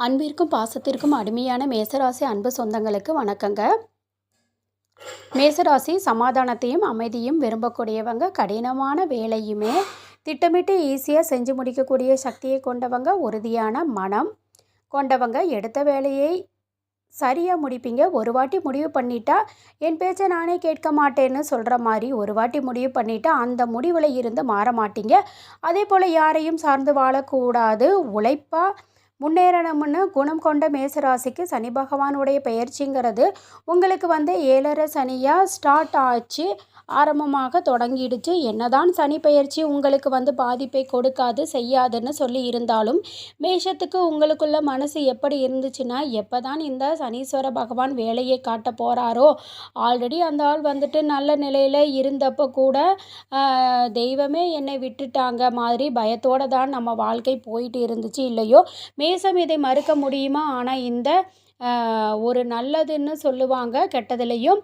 அன்பிற்கும் பாசத்திற்கும் அடிமையான மேசராசி அன்பு சொந்தங்களுக்கு வணக்கங்க. மேசராசி சமாதானத்தையும் அமைதியும் விரும்பக்கூடியவங்க கடினமான வேலையுமே திட்டமிட்டு ஈஸியாக செஞ்சு முடிக்கக்கூடிய சக்தியை கொண்டவங்க உறுதியான மனம் கொண்டவங்க. எடுத்த வேலையை சரியாக முடிப்பீங்க. ஒரு வாட்டி முடிவு பண்ணிட்டா என் பேச்சை நானே கேட்க மாட்டேன்னு சொல்கிற மாதிரி ஒரு வாட்டி முடிவு பண்ணிட்டா அந்த முடிவில் இருந்து மாற மாட்டீங்க. அதே போல் யாரையும் சார்ந்து வாழக்கூடாது. உழைப்பாக முன்னேறணும்னு குணம் கொண்ட மேசராசிக்கு சனி பகவானுடைய பயிற்சிங்கிறது உங்களுக்கு வந்து ஏழரை சனியாக ஸ்டார்ட் ஆச்சு ஆரம்பமாக தொடங்கிடுச்சு. என்னதான் சனி பயிற்சி உங்களுக்கு வந்து பாதிப்பை கொடுக்காது செய்யாதுன்னு சொல்லி இருந்தாலும் மேஷத்துக்கு உங்களுக்குள்ள மனசு எப்படி இருந்துச்சுன்னா எப்போ தான் இந்த சனீஸ்வர பகவான் வேலையை காட்ட போகிறாரோ ஆல்ரெடி அந்த ஆள் வந்துட்டு நல்ல நிலையில் இருந்தப்போ கூட தெய்வமே என்னை விட்டுட்டாங்க மாதிரி பயத்தோடு தான் நம்ம வாழ்க்கை போயிட்டு இருந்துச்சு இல்லையோ மே தேசம் இதை மறுக்க முடியுமா? ஆனால் இந்த ஒரு நல்லதுன்னு சொல்லுவாங்க கெட்டதுலேயும்.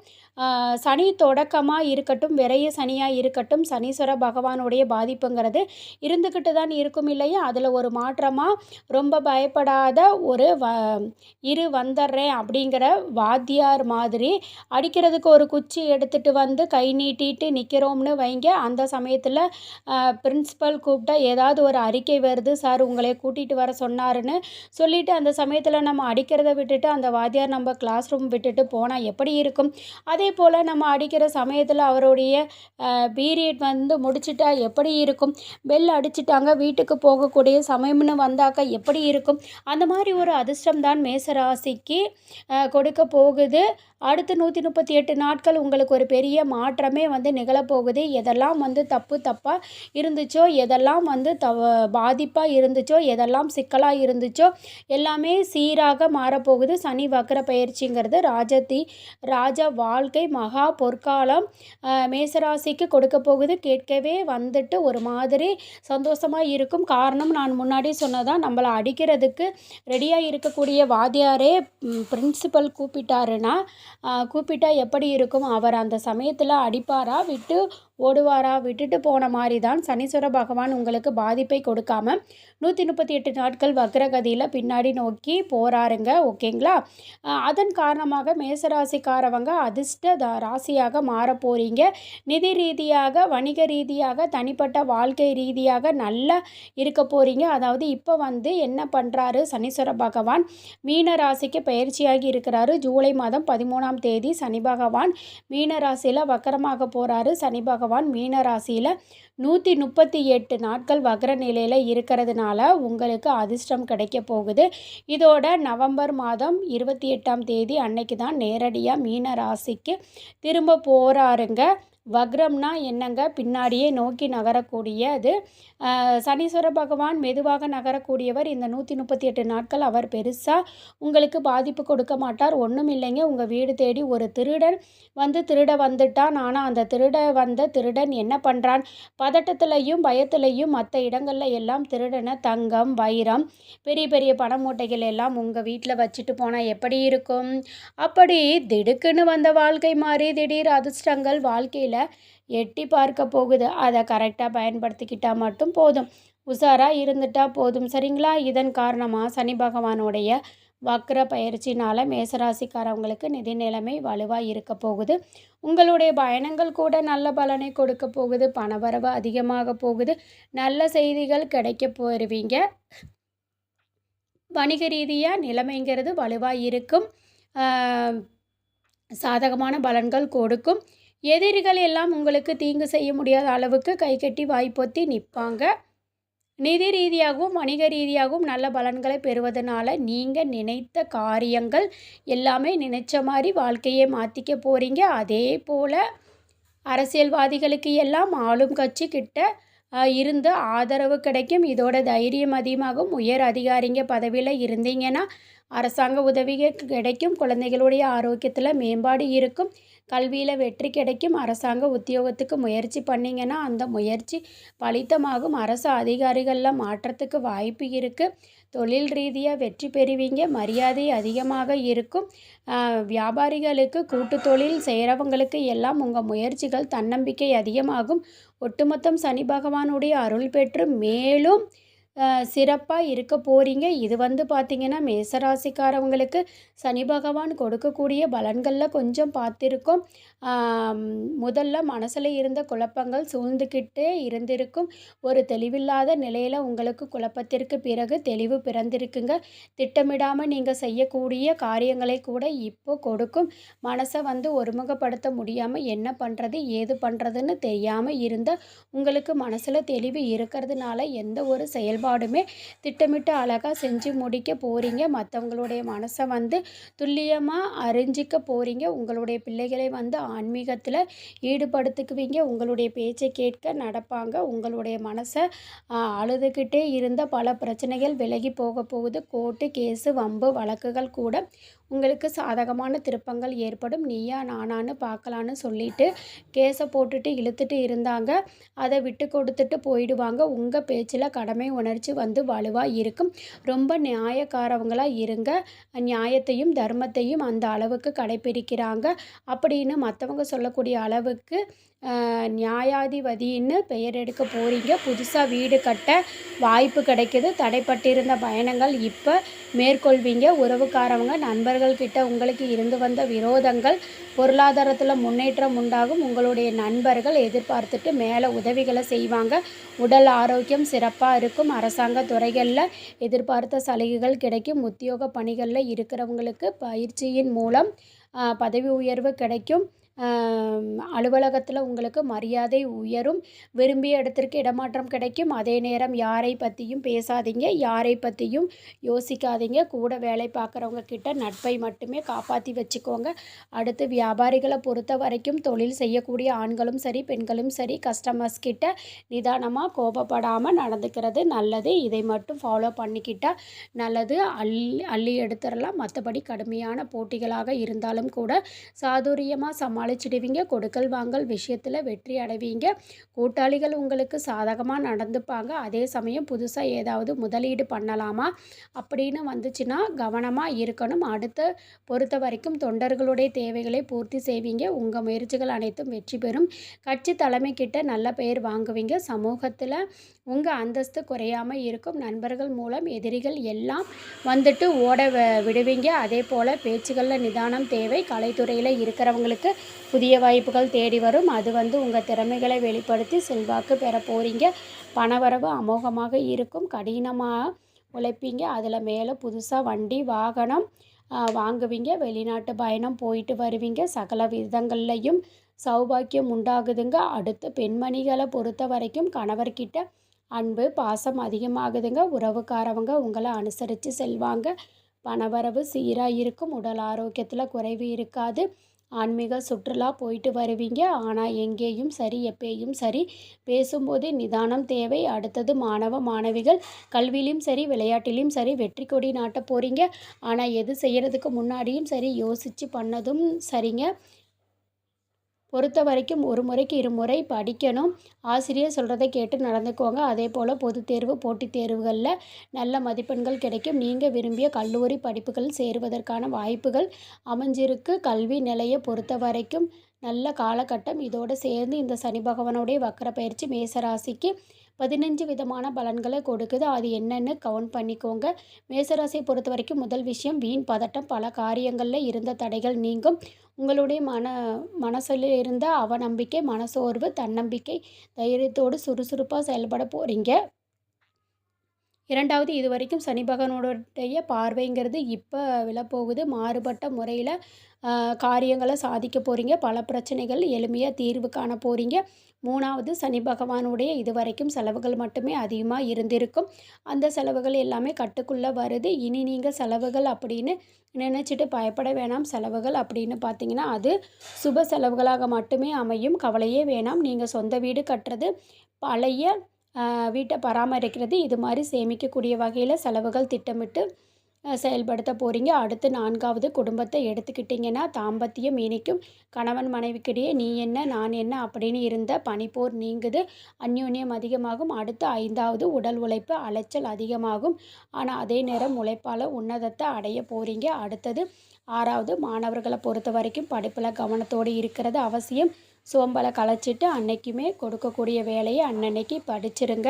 சனி தொடக்கமாக இருக்கட்டும் விரைய சனியாக இருக்கட்டும் சனீஸ்வர பகவானுடைய பாதிப்புங்கிறது இருந்துக்கிட்டு தான் இருக்கும் இல்லையா? அதில் ஒரு மாற்றமாக ரொம்ப பயப்படாத ஒரு வ இரு வந்துடுறேன் அப்படிங்கிற வாத்தியார் மாதிரி அடிக்கிறதுக்கு ஒரு குச்சி எடுத்துகிட்டு வந்து கை நீட்டிட்டு நிற்கிறோம்னு வைங்க. அந்த சமயத்தில் பிரின்ஸிபல் கூப்பிட்டா ஏதாவது ஒரு அறிக்கை வருது சார் உங்களை கூட்டிகிட்டு வர சொன்னாருன்னு சொல்லிவிட்டு அந்த சமயத்தில் நம்ம அடிக்கிறத விட்டுட்டு அந்த வாத்தியார் நம்ம கிளாஸ் ரூம் விட்டுட்டு போனால் எப்படி இருக்கும்? அதே அதே போல் நம்ம அடிக்கிற சமயத்தில் அவருடைய பீரியட் வந்து முடிச்சிட்டா எப்படி இருக்கும்? பெல் அடிச்சிட்டாங்க வீட்டுக்கு போகக்கூடிய சமயம்னு வந்தாக்கா எப்படி இருக்கும்? அந்த மாதிரி ஒரு அதிர்ஷ்டம் தான் மேசராசிக்கு கொடுக்க போகுது. அடுத்து நூற்றி முப்பத்தி எட்டு நாட்கள் உங்களுக்கு ஒரு பெரிய மாற்றமே வந்து நிகழப்போகுது. எதெல்லாம் வந்து தப்பு தப்பாக இருந்துச்சோ எதெல்லாம் வந்து தவ பாதிப்பாக இருந்துச்சோ எதெல்லாம் சிக்கலாக இருந்துச்சோ எல்லாமே சீராக மாறப்போகுது. சனி வக்கர பயிற்சிங்கிறது ராஜதி ராஜா வாழ்க்கை மகா பொற்காலம் மேசராசிக்கு கொடுக்க போகுது. கேட்கவே வந்துட்டு ஒரு மாதிரி சந்தோஷமாக இருக்கும். காரணம் நான் முன்னாடி சொன்னதான் நம்மளை அடிக்கிறதுக்கு ரெடியாக இருக்கக்கூடிய வாத்தியாரே பிரின்சிபல் கூப்பிட்டாருன்னா கூப்பிட்டா எப்படி இருக்கும்? அவர் அந்த சமயத்தில் அடிப்பாரா? விட்டு ஓடுவாரா? விட்டுட்டு போன மாதிரி தான் சனீஸ்வர பகவான் உங்களுக்கு பாதிப்பை கொடுக்காம நூற்றி முப்பத்தி எட்டு நாட்கள் வக்ரகதியில் பின்னாடி நோக்கி போகிறாருங்க ஓகேங்களா? அதன் காரணமாக மேசராசிக்காரவங்க அதிர்ஷ்ட ராசியாக மாற போகிறீங்க நிதி ரீதியாக வணிக ரீதியாக தனிப்பட்ட வாழ்க்கை ரீதியாக நல்லா இருக்க போகிறீங்க அதாவது இப்போ வந்து என்ன பண்ணுறாரு சனீஸ்வர பகவான்? மீன ராசிக்கு பயிற்சியாகி இருக்கிறாரு. ஜூலை மாதம் பதிமூணாம் தேதி சனி பகவான் மீன ராசியில் வக்கரமாக போகிறாரு சனி பகவான் பகவான் மீன ராசியில் நூற்றி முப்பத்தி எட்டு நாட்கள் வக்ர நிலையில் இருக்கிறதுனால உங்களுக்கு அதிர்ஷ்டம் கிடைக்க போகுது. இதோட நவம்பர் மாதம் இருபத்தி எட்டாம் தேதி அன்னைக்கு தான் நேரடியாக மீன ராசிக்கு திரும்ப போகிறாருங்க வக்ரம்னா என்னங்க? பின்னாடியே நோக்கி நகரக்கூடிய அது. சனீஸ்வர பகவான் மெதுவாக நகரக்கூடியவர். இந்த நூற்றி முப்பத்தி எட்டு நாட்கள் அவர் பெருசாக உங்களுக்கு பாதிப்பு கொடுக்க மாட்டார். ஒன்றும் இல்லைங்க. உங்கள் வீடு தேடி ஒரு திருடன் வந்து திருட வந்துட்டான். ஆனால் அந்த திருட வந்த திருடன் என்ன பண்ணுறான் பதட்டத்துலையும் பயத்துலையும் மற்ற இடங்களில் எல்லாம் திருடனை தங்கம் வைரம் பெரிய பெரிய பண மூட்டைகள் எல்லாம் உங்கள் வீட்டில் வச்சுட்டு போனால் எப்படி இருக்கும்? அப்படி திடுக்குன்னு வந்த வாழ்க்கை மாதிரி திடீர் அதிர்ஷ்டங்கள் வாழ்க்கையில் எட்டி பார்க்க போகுது. அதை கரெக்டாக பயன்படுத்திக்கிட்டால் மட்டும் போதும். உஷாராக இருந்துட்டால் போதும். சரிங்களா? இதன் காரணமாக சனி பகவானுடைய வக்ர பயிற்சினால் மேசராசிக்காரவங்களுக்கு நிதி நிலைமை வலுவாக இருக்க போகுது. உங்களுடைய பயணங்கள் கூட நல்ல பலனை கொடுக்க போகுது. பணவரவு அதிகமாக போகுது. நல்ல செய்திகள் கிடைக்க போயிருவீங்க. வணிக ரீதியாக நிலைமைங்கிறது வலுவாக இருக்கும். சாதகமான பலன்கள் கொடுக்கும். எதிரிகள் எல்லாம் உங்களுக்கு தீங்கு செய்ய முடியாத அளவுக்கு கை கட்டி வாய்ப்பொத்தி நிற்பாங்க. நிதி ரீதியாகவும் வணிக ரீதியாகவும் நல்ல பலன்களை பெறுவதனால நீங்கள் நினைத்த காரியங்கள் எல்லாமே நினைச்ச மாதிரி வாழ்க்கையை மாற்றிக்க போகிறீங்க அதே போல் அரசியல்வாதிகளுக்கு எல்லாம் ஆளும் கட்சி கிட்ட இருந்து ஆதரவு கிடைக்கும். இதோட தைரியம் அதிகமாகும். உயர் அதிகாரிங்க பதவியில் இருந்தீங்கன்னா அரசாங்க உதவிகள் கிடைக்கும் குழந்தைகளுடைய ஆரோக்கியத்தில் மேம்பாடு இருக்கும் கல்வியில் வெற்றி கிடைக்கும் அரசாங்க உத்தியோகத்துக்கு முயற்சி பண்ணிங்கன்னா அந்த முயற்சி பலித்தமாகும். அரசு அதிகாரிகளில் மாற்றத்துக்கு வாய்ப்பு இருக்குது தொழில் ரீதியாக வெற்றி பெறுவீங்க மரியாதை அதிகமாக இருக்கும். வியாபாரிகளுக்கு கூட்டு தொழில் செய்கிறவங்களுக்கு எல்லாம் உங்கள் முயற்சிகள் தன்னம்பிக்கை அதிகமாகும். ஒட்டுமொத்தம் சனி பகவானுடைய அருள் பெற்று மேலும் சிறப்பாக இருக்க போகிறீங்க இது வந்து பார்த்திங்கன்னா மேசராசிக்காரவங்களுக்கு சனி பகவான் கொடுக்கக்கூடிய பலன்களில் கொஞ்சம் பார்த்துருக்கோம் முதல்ல மனசில் இருந்த குழப்பங்கள் சூழ்ந்துக்கிட்டே இருந்திருக்கும். ஒரு தெளிவில்லாத நிலையில் உங்களுக்கு குழப்பத்திற்கு பிறகு தெளிவு பிறந்திருக்குங்க. திட்டமிடாமல் நீங்கள் செய்யக்கூடிய காரியங்களை கூட இப்போ கொடுக்கும். மனசை வந்து ஒருமுகப்படுத்த முடியாமல் என்ன பண்ணுறது ஏது பண்ணுறதுன்னு தெரியாமல் இருந்த உங்களுக்கு மனசில் தெளிவு இருக்கிறதுனால எந்த ஒரு செயல்பாடுமே திட்டமிட்டு அழகாக செஞ்சு முடிக்க போகிறீங்க மற்றவங்களுடைய மனசை வந்து துல்லியமாக அறிஞ்சிக்க போகிறீங்க உங்களுடைய பிள்ளைகளை வந்து ஆன்மீகத்தில் ஈடுபடுத்துக்குவீங்க. உங்களுடைய பேச்சை கேட்க நடப்பாங்க. உங்களுடைய மனசை அழுதுகிட்டே இருந்த பல பிரச்சனைகள் விலகி போக போகுது. கோர்ட்டு கேஸு வம்பு வழக்குகள் கூட உங்களுக்கு சாதகமான திருப்பங்கள் ஏற்படும். நீயா நானான்னு பார்க்கலான்னு சொல்லிட்டு கேஸை போட்டுட்டு இழுத்துட்டு இருந்தாங்க. அதை விட்டு கொடுத்துட்டு போயிடுவாங்க. உங்கள் பேச்சில் கடமை உணர்ச்சி வந்து வலுவாக இருக்கும். ரொம்ப நியாயக்காரவங்களாக இருங்க. நியாயத்தையும் தர்மத்தையும் அந்த அளவுக்கு கடைப்பிடிக்கிறாங்க அப்படின்னு மற்றவங்க சொல்லக்கூடிய அளவுக்கு நியாயாதிபதின்னு பெயர் எடுக்க போகிறீங்க புதுசாக வீடு கட்ட வாய்ப்பு கிடைக்கிது. தடைப்பட்டிருந்த பயணங்கள் இப்போ மேற்கொள்வீங்க. உறவுக்காரவங்க நண்பர்கள் கிட்ட உங்களுக்கு இருந்து வந்த விரோதங்கள் பொருளாதாரத்தில் முன்னேற்றம் உண்டாகும். உங்களுடைய நண்பர்கள் எதிர்பார்த்துட்டு மேலே உதவிகளை செய்வாங்க. உடல் ஆரோக்கியம் சிறப்பாக இருக்கும். அரசாங்க துறைகளில் எதிர்பார்த்த சலுகைகள் கிடைக்கும். உத்தியோக பணிகளில் இருக்கிறவங்களுக்கு பயிற்சியின் மூலம் பதவி உயர்வு கிடைக்கும். அலுவலகத்தில் உங்களுக்கு மரியாதை உயரும். விரும்பிய இடத்திற்கு இடமாற்றம் கிடைக்கும். அதே நேரம் யாரை பற்றியும் பேசாதீங்க. யாரை பற்றியும் யோசிக்காதீங்க. கூட வேலை பார்க்குறவங்க கிட்ட நட்பை மட்டுமே காப்பாற்றி வச்சுக்கோங்க. அடுத்து வியாபாரிகளை பொறுத்த வரைக்கும் தொழில் செய்யக்கூடிய ஆண்களும் சரி பெண்களும் சரி கஸ்டமர்ஸ் கிட்ட நிதானமாக கோபப்படாமல் நடந்துக்கிறது நல்லது. இதை மட்டும் ஃபாலோ பண்ணிக்கிட்டால் நல்லது. அள்ளி அள்ளி எடுத்துடலாம். மற்றபடி கடுமையான போட்டிகளாக இருந்தாலும் கூட சாதுரியமாக சமாளி சமாளிச்சிடுவீங்க கொடுக்கல் வாங்கல் விஷயத்தில் வெற்றி அடைவீங்க. கூட்டாளிகள் உங்களுக்கு சாதகமாக நடந்துப்பாங்க. அதே சமயம் புதுசாக ஏதாவது முதலீடு பண்ணலாமா அப்படின்னு வந்துச்சுன்னா கவனமாக இருக்கணும். அடுத்த பொறுத்த வரைக்கும் தொண்டர்களுடைய தேவைகளை பூர்த்தி செய்வீங்க. உங்கள் முயற்சிகள் அனைத்தும் வெற்றி பெறும். கட்சி தலைமை கிட்ட நல்ல பெயர் வாங்குவீங்க. சமூகத்தில் உங்கள் அந்தஸ்து குறையாமல் இருக்கும். நண்பர்கள் மூலம் எதிரிகள் எல்லாம் வந்துட்டு ஓட விடுவீங்க. அதே போல் பேச்சுகளில் நிதானம் தேவை. கலைத்துறையில் இருக்கிறவங்களுக்கு புதிய வாய்ப்புகள் தேடி வரும். அது வந்து உங்கள் திறமைகளை வெளிப்படுத்தி செல்வாக்கு பெற போகிறீங்க பணவரவு அமோகமாக இருக்கும். கடினமாக உழைப்பீங்க. அதில் மேலே புதுசாக வண்டி வாகனம் வாங்குவீங்க. வெளிநாட்டு பயணம் போயிட்டு வருவீங்க. சகல விதங்கள்லையும் சௌபாக்கியம் உண்டாகுதுங்க. அடுத்து பெண்மணிகளை பொறுத்த வரைக்கும் கணவர்கிட்ட அன்பு பாசம் அதிகமாகுதுங்க. உறவுக்காரவங்க உங்களை அனுசரித்து செல்வாங்க. பணவரவு சீராக இருக்கும். உடல் ஆரோக்கியத்தில் குறைவு இருக்காது. ஆன்மீக சுற்றுலா போயிட்டு வருவீங்க. ஆனால் எங்கேயும் சரி எப்பேயும் சரி. பேசும்போது நிதானம் தேவை. அடுத்தது மாணவ மாணவிகள். கல்வியிலையும் சரி விளையாட்டிலையும் சரி வெற்றி கொடி நாட்ட போகிறீங்க ஆனால் எது செய்கிறதுக்கு முன்னாடியும் சரி யோசித்து பண்ணதும் சரிங்க. பொறுத்த வரைக்கும் ஒரு முறைக்கு இருமுறை படிக்கணும். ஆசிரியர் சொல்கிறத கேட்டு நடந்துக்கோங்க. அதே போல் பொதுத் தேர்வு போட்டித் தேர்வுகளில் நல்ல மதிப்பெண்கள் கிடைக்கும். நீங்கள் விரும்பிய கல்லூரி படிப்புகள் சேருவதற்கான வாய்ப்புகள் அமைஞ்சிருக்கு. கல்வி நிலையை பொறுத்த வரைக்கும் நல்ல காலகட்டம். இதோடு சேர்ந்து இந்த சனி பகவானுடைய வக்கர பயிற்சி மேசராசிக்கு பதினஞ்சு விதமான பலன்களை கொடுக்குது. அது என்னென்னு கவுண்ட் பண்ணிக்கோங்க. மேசராசியை பொறுத்த வரைக்கும் முதல் விஷயம் வீண் பதட்டம். பல காரியங்களில் இருந்த தடைகள் நீங்கும். உங்களுடைய மன மனசில் இருந்த அவநம்பிக்கை மனசோர்வு தன்னம்பிக்கை தைரியத்தோடு சுறுசுறுப்பாக செயல்பட போகிறீங்க இரண்டாவது இது வரைக்கும் சனி பகவானுடைய பார்வைங்கிறது இப்போ விழப்போகுது. மாறுபட்ட முறையில் காரியங்களை சாதிக்க போகிறீங்க பல பிரச்சனைகள் எளிமையாக தீர்வு காண போகிறீங்க மூணாவது சனி பகவானுடைய இது வரைக்கும் செலவுகள் மட்டுமே அதிகமாக இருந்திருக்கும். அந்த செலவுகள் எல்லாமே கட்டுக்குள்ளே வருது. இனி நீங்கள் செலவுகள் அப்படின்னு நினச்சிட்டு பயப்பட வேணாம். செலவுகள் அப்படின்னு பார்த்தீங்கன்னா அது சுப செலவுகளாக மட்டுமே அமையும். கவலையே வேணாம். நீங்கள் சொந்த வீடு கட்டுறது பழைய வீட்டை பராமரிக்கிறது இது மாதிரி சேமிக்கக்கூடிய வகையில் செலவுகள் திட்டமிட்டு செயல்படுத்த போகிறீங்க அடுத்து நான்காவது குடும்பத்தை எடுத்துக்கிட்டிங்கன்னா தாம்பத்தியம் இனிக்கும். கணவன் மனைவிக்கிடையே நீ என்ன நான் என்ன அப்படின்னு இருந்த பனிப்போர் நீங்குது. அந்யோன்யம் அதிகமாகும். அடுத்து ஐந்தாவது உடல் உழைப்பு அலைச்சல் அதிகமாகும். ஆனால் அதே நேரம் உழைப்பால் உன்னதத்தை அடைய போகிறீங்க அடுத்தது ஆறாவது மாணவர்களை பொறுத்த வரைக்கும் படிப்பில் கவனத்தோடு இருக்கிறது அவசியம். சோம்பலை களைச்சிட்டு அன்னைக்குமே கொடுக்கக்கூடிய வேலையை அன்னன்னைக்கு படிச்சிருங்க.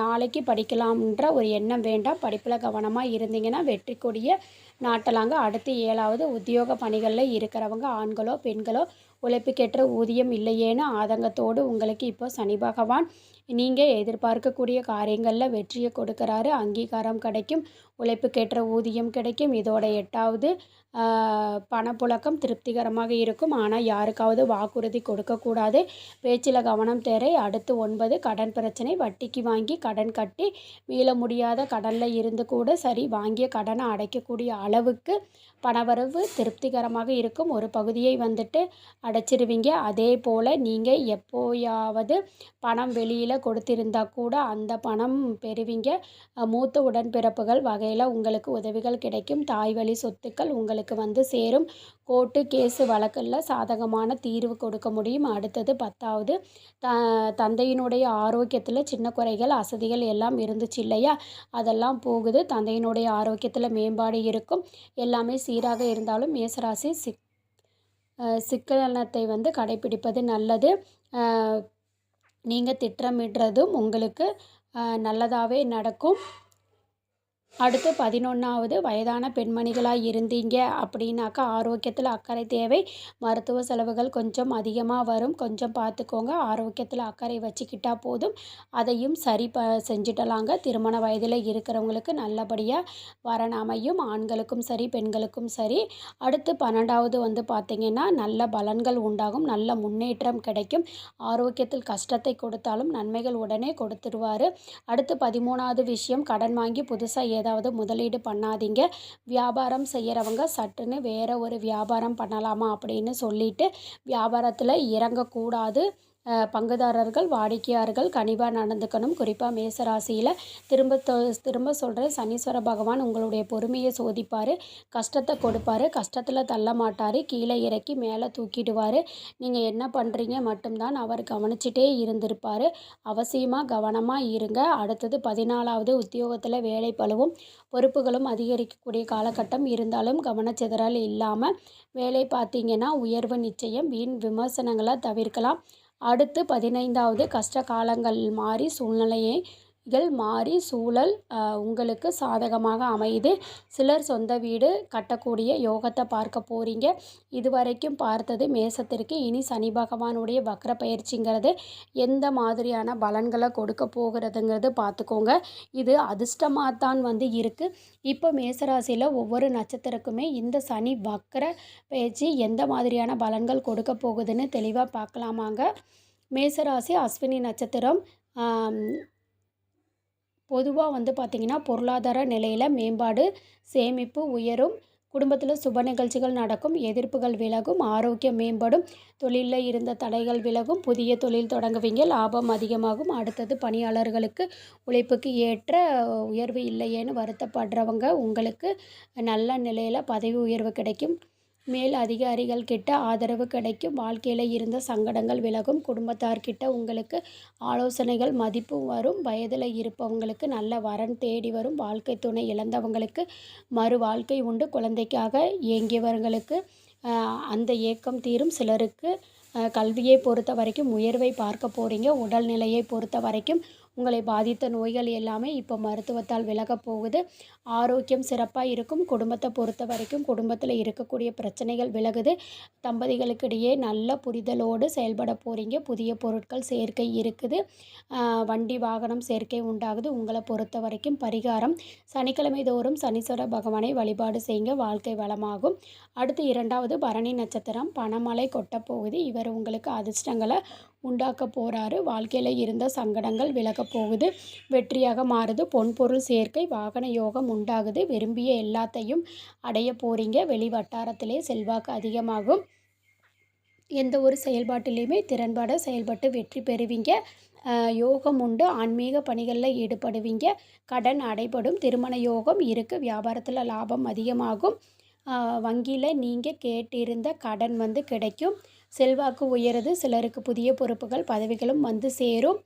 நாளைக்கு படிக்கலாம்ன்ற ஒரு எண்ணம் வேண்டாம். படிப்பில் கவனமாக இருந்தீங்கன்னா வெற்றி கொடிய நாட்டலாங்க. அடுத்து ஏழாவது உத்தியோக பணிகளில் இருக்கிறவங்க ஆண்களோ பெண்களோ உழைப்புக்கேற்ற ஊதியம் இல்லையேன்னு ஆதங்கத்தோடு உங்களுக்கு இப்போ சனி பகவான் நீங்கள் எதிர்பார்க்கக்கூடிய காரியங்களில் வெற்றியை கொடுக்குறாரு. அங்கீகாரம் கிடைக்கும் உழைப்புக்கேற்ற ஊதியம் கிடைக்கும். இதோட எட்டாவது பணப்புழக்கம் திருப்திகரமாக இருக்கும். ஆனால் யாருக்காவது வாக்குறுதி கொடுக்கக்கூடாது. பேச்சில் கவனம் தேவை அடுத்து ஒன்பது கடன் பிரச்சனை. வட்டிக்கு வாங்கி கடன் கட்டி மீள முடியாத கடனில் இருந்து கூட சரி வாங்கிய கடனை அடைக்கக்கூடிய அளவுக்கு பணவரவு திருப்திகரமாக இருக்கும். ஒரு பகுதியை வந்துட்டு அடைச்சிருவீங்க. அதே போல் நீங்கள் எப்போயாவது பணம் வெளியில் கொடுத்திருந்தா கூட அந்த பணம் பெறுவீங்க. மூத்த உடன்பிறப்புகள் வகையில் உங்களுக்கு உதவிகள் கிடைக்கும். தாய் வழி சொத்துக்கள் உங்களுக்கு வந்து சேரும். கோர்ட்டு கேஸு வழக்கில் சாதகமான தீர்வு கொடுக்க முடியும். அடுத்தது பத்தாவது த தந்தையினுடைய ஆரோக்கியத்தில் சின்ன குறைகள் அசதிகள் எல்லாம் இருந்துச்சு இல்லையா? அதெல்லாம் போகுது. தந்தையினுடைய ஆரோக்கியத்தில் மேம்பாடு இருக்கும். எல்லாமே சீராக இருந்தாலும் மேசராசி சிக் சிக்கலனத்தை வந்து கடைபிடிப்பது நல்லது. நீங்கள் திட்டமிடுறதும் உங்களுக்கு நல்லதாகவே நடக்கும். அடுத்து பதினொன்றாவது வயதான பெண்மணிகளாக இருந்தீங்க அப்படின்னாக்கா ஆரோக்கியத்தில் அக்கறை தேவை. மருத்துவ செலவுகள் கொஞ்சம் அதிகமாக வரும். கொஞ்சம் பார்த்துக்கோங்க. ஆரோக்கியத்தில் அக்கறை வச்சுக்கிட்டா போதும். அதையும் சரி ப செஞ்சுட்டலாங்க. திருமண வயதில் இருக்கிறவங்களுக்கு நல்லபடியாக வரன் அமையும். ஆண்களுக்கும் சரி பெண்களுக்கும் சரி. அடுத்து பன்னெண்டாவது வந்து பார்த்திங்கன்னா நல்ல பலன்கள் உண்டாகும். நல்ல முன்னேற்றம் கிடைக்கும். ஆரோக்கியத்தில் கஷ்டத்தை கொடுத்தாலும் நன்மைகள் உடனே கொடுத்துருவார். அடுத்து பதிமூணாவது விஷயம் கடன் வாங்கி புதுசாக ஏதாவது முதலீடு பண்ணாதீங்க. வியாபாரம் செய்கிறவங்க சட்டுன்னு வேறு ஒரு வியாபாரம் பண்ணலாமா அப்படின்னு சொல்லிட்டு வியாபாரத்தில் இறங்கக்கூடாது. பங்குதாரர்கள் வாடிக்கையாளர்கள் கனிவாக நடந்துக்கணும். குறிப்பாக மேசராசியில் திரும்ப தொ திரும்ப சொல்கிறேன் சனீஸ்வர பகவான் உங்களுடைய பொறுமையை சோதிப்பார். கஷ்டத்தை கொடுப்பார். கஷ்டத்தில் தள்ள மாட்டார். கீழே இறக்கி மேலே தூக்கிடுவார். நீங்கள் என்ன பண்ணுறீங்க மட்டும்தான் அவர் கவனிச்சிட்டே இருந்திருப்பார். அவசியமாக கவனமாக இருங்க. அடுத்தது பதினாலாவது உத்தியோகத்தில் வேலை பழுவும் பொறுப்புகளும் அதிகரிக்கக்கூடிய காலகட்டம் இருந்தாலும் கவனச்சிதறல் இல்லாமல் வேலை பார்த்தீங்கன்னா உயர்வு நிச்சயம். வீண் விமர்சனங்களை தவிர்க்கலாம். அடுத்து பதினைந்தாவது கஷ்ட காலங்கள் மாறி சூழ்நிலைகள் மாறி சூழல் உங்களுக்கு சாதகமாக அமையுது. சிலர் சொந்த வீடு கட்டக்கூடிய யோகத்தை பார்க்க போகிறீங்க இதுவரைக்கும் பார்த்தது மேசத்திற்கு இனி சனி பகவானுடைய வக்ர பயிற்சிங்கிறது எந்த மாதிரியான பலன்களை கொடுக்க போகிறதுங்கிறது பார்த்துக்கோங்க. இது அதிர்ஷ்டமாக தான் வந்து இருக்குது இப்போ மேசராசியில் ஒவ்வொரு நட்சத்திரக்குமே இந்த சனி வக்ர பயிற்சி எந்த மாதிரியான பலன்கள் கொடுக்க போகுதுன்னு தெளிவாக பார்க்கலாமாங்க. மேசராசி அஸ்வினி நட்சத்திரம் பொதுவாக வந்து பார்த்திங்கன்னா பொருளாதார நிலையில் மேம்பாடு சேமிப்பு உயரும். குடும்பத்தில் சுப நிகழ்ச்சிகள் நடக்கும் எதிர்ப்புகள் விலகும் ஆரோக்கியம் மேம்படும். தொழிலில் இருந்த தடைகள் விலகும் புதிய தொழில் தொடங்குவீங்க லாபம் அதிகமாகும். அடுத்தது பணியாளர்களுக்கு உழைப்புக்கு ஏற்ற உயர்வு இல்லையேன்னு வருத்தப்படுறவங்க உங்களுக்கு நல்ல நிலையில் பதவி உயர்வு கிடைக்கும். மேல் அதிகாரிகள் கிட்ட ஆதரவு கிடைக்கும். வாழ்க்கையில் இருந்த சங்கடங்கள் விலகும். குடும்பத்தார்கிட்ட உங்களுக்கு ஆலோசனைகள் மதிப்பும் வரும். வயதில் இருப்பவங்களுக்கு நல்ல வரன் தேடி வரும். வாழ்க்கை துணை இழந்தவங்களுக்கு மறு வாழ்க்கை உண்டு. குழந்தைக்காக ஏங்கியவர்களுக்கு அந்த ஏக்கம் தீரும். சிலருக்கு கல்வியை பொறுத்த வரைக்கும் உயர்வை பார்க்க போகிறீங்க உடல்நிலையை பொறுத்த வரைக்கும் உங்களை பாதித்த நோய்கள் எல்லாமே இப்போ மருத்துவத்தால் விலகப் போகுது. ஆரோக்கியம் சிறப்பாக இருக்கும். குடும்பத்தை பொறுத்த வரைக்கும் குடும்பத்தில் இருக்கக்கூடிய பிரச்சனைகள் விலகுது. தம்பதிகளுக்கிடையே நல்ல புரிதலோடு செயல்பட போகிறீங்க புதிய பொருட்கள் சேர்க்கை இருக்குது. வண்டி வாகனம் சேர்க்கை உண்டாகுது. உங்களை பொறுத்த வரைக்கும் பரிகாரம். சனிக்கிழமை தோறும் சனீஸ்வர பகவானை வழிபாடு செய்யுங்க. வாழ்க்கை வளமாகும். அடுத்து இரண்டாவது பரணி நட்சத்திரம். பணமலை கொட்டப்போகுது இவர் உங்களுக்கு அதிர்ஷ்டங்களை உண்டாக்க போகிறாரு வாழ்க்கையில் இருந்த சங்கடங்கள் விலகப் போகுது. வெற்றியாக மாறுது. பொன்பொருள் சேர்க்கை வாகன யோகம் உண்டாகுது. விரும்பிய எல்லாத்தையும் அடைய போகிறீங்க வெளி வட்டாரத்திலே செல்வாக்கு அதிகமாகும். எந்த ஒரு செயல்பாட்டிலையுமே திறன்பட செயல்பட்டு வெற்றி பெறுவீங்க. யோகம் உண்டு. ஆன்மீக பணிகளில் ஈடுபடுவீங்க. கடன் அடைபடும். திருமண யோகம் இருக்குது வியாபாரத்தில் லாபம் அதிகமாகும். வங்கியில் நீங்கள் கேட்டிருந்த கடன் வந்து கிடைக்கும். செல்வாக்கு உயருது. சிலருக்கு புதிய பொறுப்புகள் பதவிகளும் வந்து சேரும்.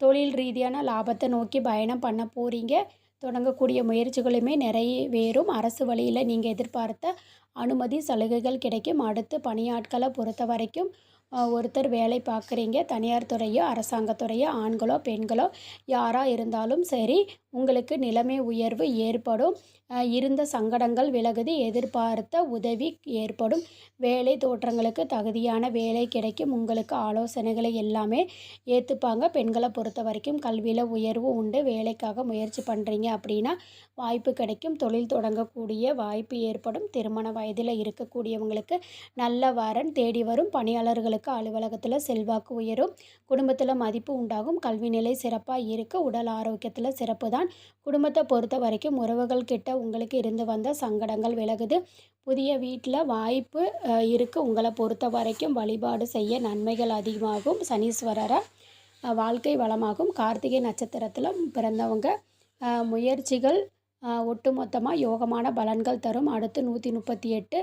தொழில் ரீதியான லாபத்தை நோக்கி பயணம் பண்ண போகிறீங்க தொடங்கக்கூடிய முயற்சிகளுமே நிறைவேறும். அரசு வழியில் நீங்கள் எதிர்பார்த்த அனுமதி சலுகைகள் கிடைக்கும். அடுத்து பணியாட்களை பொறுத்த வரைக்கும் ஒருத்தர் வேலை பார்க்குறீங்க. தனியார் துறையோ அரசாங்கத்துறையோ ஆண்களோ பெண்களோ யாராக இருந்தாலும் சரி உங்களுக்கு நிலைமை உயர்வு ஏற்படும். இருந்த சங்கடங்கள் விலகுது எதிர்பார்த்த உதவி ஏற்படும். வேலை தோற்றங்களுக்கு தகுதியான வேலை கிடைக்கும். உங்களுக்கு ஆலோசனைகளை எல்லாமே ஏற்றுப்பாங்க பெண்களை பொறுத்த வரைக்கும் கல்வியில் உயர்வு உண்டு. வேலைக்காக முயற்சி பண்ணுறீங்க அப்படின்னா வாய்ப்பு கிடைக்கும். தொழில் தொடங்கக்கூடிய வாய்ப்பு ஏற்படும். திருமண வயதில் இருக்கக்கூடியவங்களுக்கு நல்ல வரன் தேடி வரும். பணியாளர்களுக்கு அலுவலகத்தில் செல்வாக்கு உயரும். குடும்பத்தில் மதிப்பு உண்டாகும். கல்வி நிலை சிறப்பாக இருக்குது உடல் ஆரோக்கியத்தில் சிறப்பு தான் குடும்பத்தை பொறுத்த வரைக்கும் உறவுகள் கிட்ட உங்களுக்கு இருந்து வந்த சங்கடங்கள் விலகுது. புதிய வீட்டில் வாய்ப்பு இருக்குது உங்களை பொறுத்த வரைக்கும் வழிபாடு செய்ய நன்மைகள் அதிகமாகும். சனீஸ்வரரை வாழ்க்கை வளமாகும். கார்த்திகை நட்சத்திரத்தில் பிறந்தவங்க முயற்சிகள் ஒட்டுமொத்தமாக யோகமான பலன்கள் தரும். அடுத்து நூற்றி முப்பத்தி எட்டு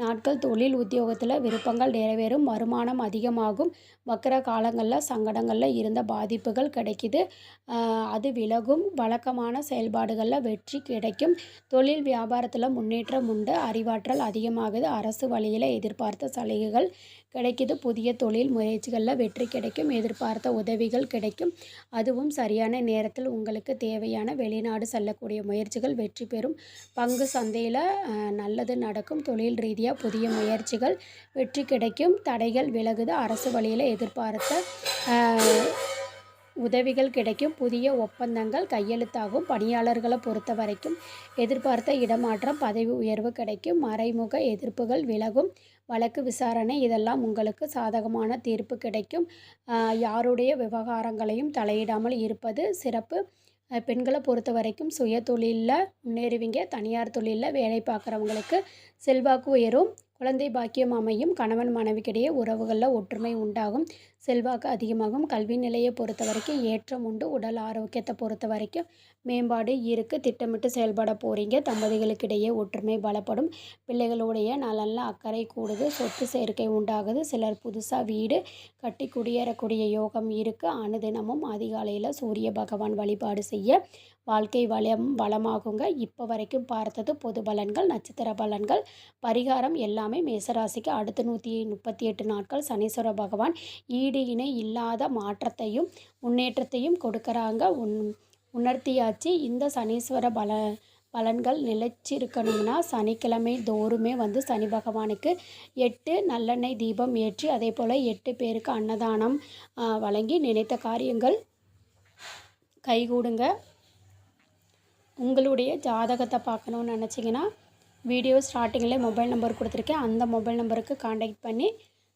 நாட்கள் தொழில் உத்தியோகத்தில் விருப்பங்கள் நிறைவேறும் வருமானம் அதிகமாகும். வக்கர காலங்களில் சங்கடங்களில் இருந்த பாதிப்புகள் கிடைக்குது. அது விலகும். வழக்கமான செயல்பாடுகளில் வெற்றி கிடைக்கும். தொழில் வியாபாரத்தில் முன்னேற்றம் உண்டு. அறிவாற்றல் அதிகமாகுது. அரசு வழியில் எதிர்பார்த்த சலுகைகள் கிடைக்குது. புதிய தொழில் முயற்சிகளில் வெற்றி கிடைக்கும். எதிர்பார்த்த உதவிகள் கிடைக்கும். அதுவும் சரியான நேரத்தில் உங்களுக்கு தேவையான வெளிநாடு செல்லக்கூடிய முயற்சிகள் வெற்றி பெறும். பங்கு சந்தையில் நல்லது நடக்கும். தொழில் ரீதியாக புதிய முயற்சிகள் வெற்றி கிடைக்கும். தடைகள் விலகுது. அரசு வழியில் எதிர்பார்த்த உதவிகள் கிடைக்கும். புதிய ஒப்பந்தங்கள் கையெழுத்தாகும். பணியாளர்களை பொறுத்த வரைக்கும் எதிர்பார்த்த இடமாற்றம் பதவி உயர்வு கிடைக்கும். மறைமுக எதிர்ப்புகள் விலகும். வழக்கு விசாரணை இதெல்லாம் உங்களுக்கு சாதகமான தீர்ப்பு கிடைக்கும். யாருடைய விவகாரங்களையும் தலையிடாமல் இருப்பது சிறப்பு. பெண்களை பொறுத்த வரைக்கும் சுய தொழிலில் முன்னேறுவீங்க. தனியார் தொழிலில் வேலை பார்க்குறவங்களுக்கு செல்வாக்கு உயரும். குழந்தை பாக்கியம் அமையும் கணவன் மனைவிக்கிடையே உறவுகளில் ஒற்றுமை உண்டாகும். செல்வாக்கு அதிகமாகும். கல்வி நிலையை பொறுத்த வரைக்கும் ஏற்றம் உண்டு. உடல் ஆரோக்கியத்தை பொறுத்த வரைக்கும் மேம்பாடு இருக்குது திட்டமிட்டு செயல்பட போகிறீங்க தம்பதிகளுக்கிடையே ஒற்றுமை பலப்படும். பிள்ளைகளுடைய நலனில் அக்கறை கூடுது. சொத்து சேர்க்கை உண்டாகுது. சிலர் புதுசாக வீடு கட்டி குடியேறக்கூடிய யோகம் இருக்குது அனுதினமும் அதிகாலையில் சூரிய பகவான் வழிபாடு செய்ய வாழ்க்கை வளம் வளமாகுங்க. இப்போ வரைக்கும் பார்த்தது பொது பலன்கள் நட்சத்திர பலன்கள். பரிகாரம் எல்லாமே மேசராசிக்கு அடுத்த நூற்றி முப்பத்தி எட்டு நாட்கள் சனீஸ்வர பகவான் ஈடு இணை இல்லாத மாற்றத்தையும் முன்னேற்றத்தையும் கொடுக்குறாங்க. உன் உணர்த்தியாச்சு. இந்த சனீஸ்வர பல பலன்கள் நிலைச்சிருக்கணும்னா சனிக்கிழமை தோறுமே வந்து சனி பகவானுக்கு எட்டு நல்லெண்ணெய் தீபம் ஏற்றி அதே போல் எட்டு பேருக்கு அன்னதானம் வழங்கி நினைத்த காரியங்கள் கைகூடுங்க. உங்களுடைய ஜாதகத்தை பார்க்கணுன்னு நினச்சிங்கன்னா வீடியோ ஸ்டார்டிங்கில் மொபைல் நம்பர் கொடுத்துருக்கேன். அந்த மொபைல் நம்பருக்கு காண்டாக்ட் பண்ணி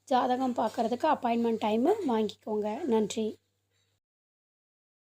ஜாதகம் பார்க்குறதுக்கு அப்பாயின்மெண்ட் டைமு வாங்கிக்கோங்க. நன்றி.